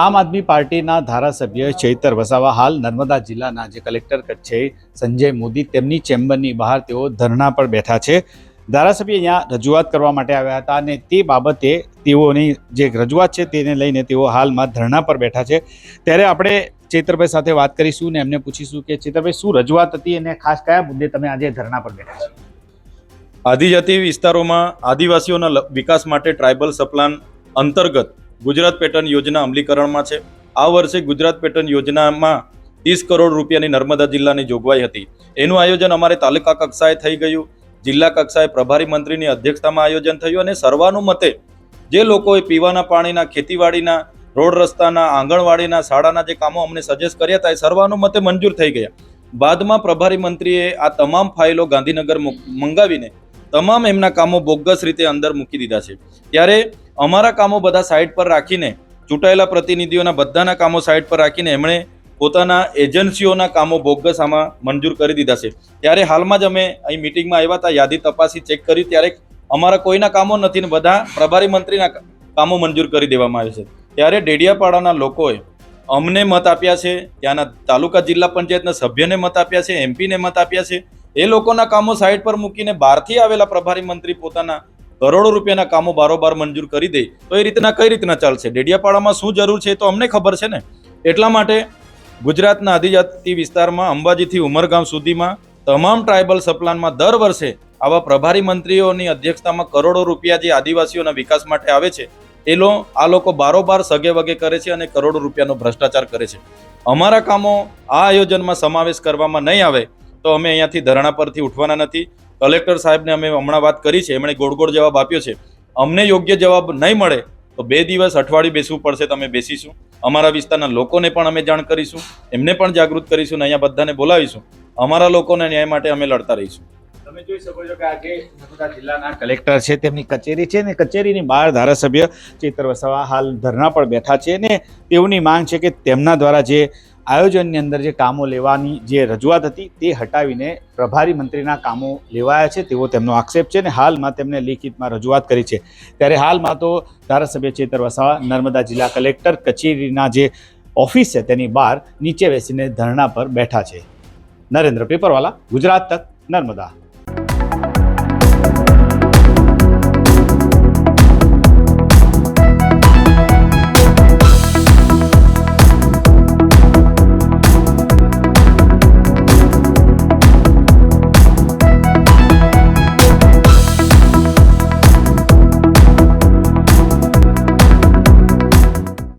આમ આદમી પાર્ટીના ધારાસભ્ય ચૈતર વસાવા હાલ નર્મદા જિલ્લાના જે કલેક્ટર છે સંજય મોદી, તેમની ચેમ્બરની બહાર તેઓ ધરણા પર બેઠા છે. ધારાસભ્ય અહીંયા રજૂઆત કરવા માટે આવ્યા હતા અને તે બાબતે તેઓની જે રજૂઆત છે તેને લઈને તેઓ હાલમાં ધરણા પર બેઠા છે. ત્યારે આપણે ચેતરભાઈ સાથે વાત કરીશું ને એમને પૂછીશું કે ચેતરભાઈ, શું રજૂઆત હતી અને ખાસ કયા મુદ્દે તમે આજે ધરણા પર બેઠા છો? આદિજાતિ વિસ્તારોમાં આદિવાસીઓના વિકાસ માટે ટ્રાઇબલ સપ્લાન અંતર્ગત ગુજરાત પેટર્ન યોજના અમલીકરણમાં છે. આ વર્ષે ગુજરાત પેટર્ન યોજનામાં ત્રીસ કરોડ રૂપિયાની નર્મદા જિલ્લાની જોગવાઈ હતી. એનું આયોજન અમારે તાલુકા કક્ષાએ થઈ ગયું. જિલ્લા કક્ષાએ પ્રભારી મંત્રીની અધ્યક્ષતામાં આયોજન થયું અને સર્વાનુમતે જે લોકોએ પીવાના પાણીના, ખેતીવાડીના, રોડ રસ્તાના, આંગણવાડીના, શાળાના જે કામો અમને સજેસ્ટ કર્યા હતા, એ સર્વાનુમતે મંજૂર થઈ ગયા. બાદમાં પ્રભારી મંત્રીએ આ તમામ ફાઇલો ગાંધીનગર મંગાવીને તમામ એમના કામો બોગસ રીતે અંદર મૂકી દીધા છે. ત્યારે અમારા કામો બધા સાઈડ પર રાખીને, ચૂંટાયેલા પ્રતિનિધિઓના બધાના કામો સાઇટ પર રાખીને એમણે પોતાના એજન્સીઓના કામો બોગસ આમાં મંજૂર કરી દીધા છે. ત્યારે હાલમાં જ અમે અહીં મિટિંગમાં આવ્યા હતા, યાદી તપાસી ચેક કરી, ત્યારે અમારા કોઈના કામો નથી ને બધા પ્રભારી મંત્રીના કામો મંજૂર કરી દેવામાં આવે છે. ત્યારે ડેડિયાપાડાના લોકોએ અમને મત આપ્યા છે, ત્યાંના તાલુકા જિલ્લા પંચાયતના સભ્યને મત આપ્યા છે, એમપીને મત આપ્યા છે. એ લોકોના કામો સાઈડ પર મૂકીને બહારથી આવેલા પ્રભારી મંત્રી પોતાના કરોડો રૂપિયાના કામો બારોબાર મંજૂર કરી દે તો એ રીતના કઈ રીતના ચાલશે? ડેડિયાપાડામાં શું જરૂર છે તો અમને ખબર છે ને. એટલા માટે ગુજરાતના આદિજાતિ વિસ્તારમાં, અંબાજીથી ઉમરગામ સુધીમાં તમામ ટ્રાઇબલ સપ્લાનમાં દર વર્ષે આવા પ્રભારી મંત્રીઓની અધ્યક્ષતામાં કરોડો રૂપિયા જે આદિવાસીઓના વિકાસ માટે આવે છે, એ લો, આ લોકો બારોબાર સગે વગે કરે છે અને કરોડો રૂપિયાનો ભ્રષ્ટાચાર કરે છે. અમારા કામો આ આયોજનમાં સમાવેશ કરવામાં નહીં આવે તો અમે અહીંયાથી ધરણા પરથી ઉઠવાના નથી. કલેક્ટર સાહેબને અમે હમણાં વાત કરી છે, એમણે ગોળ ગોળ જવાબ આપ્યો છે. અમને યોગ્ય જવાબ નહીં મળે, તો બે દિવસ અઠવાડિયું બેસવું પડશે, તમે બેસીશું. અમારા વિસ્તારના લોકોને પણ અમે જાણ કરીશું, એમને પણ જાગૃત કરીશું અને અહીંયા બધાને બોલાવીશું. અમારા લોકોને ન્યાય માટે અમે લડતા રહીશું. તમે જોઈ શકો છો કે આજે નર્મદા જિલ્લાના કલેક્ટર છે, તેમની કચેરી છે ને કચેરીની બહાર ધારાસભ્ય ચેતર વસાવા હાલ ધરણા પર બેઠા છે ને તેઓની માંગ છે કે તેમના દ્વારા જે આયોજનની અંદર જે કામો લેવાની જે રજૂઆત હતી તે હટાવીને પ્રભારી મંત્રીના કામો લેવાયા છે તેવો તેમનો આક્ષેપ છે ને હાલમાં તેમને લેખિતમાં રજૂઆત કરી છે. ત્યારે હાલમાં તો ધારાસભ્ય ચેતર વસાવા, નર્મદા જિલ્લા કલેક્ટર કચેરીના જે ઓફિસ છે તેની બહાર નીચે બેસીને ધરણા પર બેઠા છે. નરેન્દ્ર પેપરવાલા, ગુજરાત તક, નર્મદા.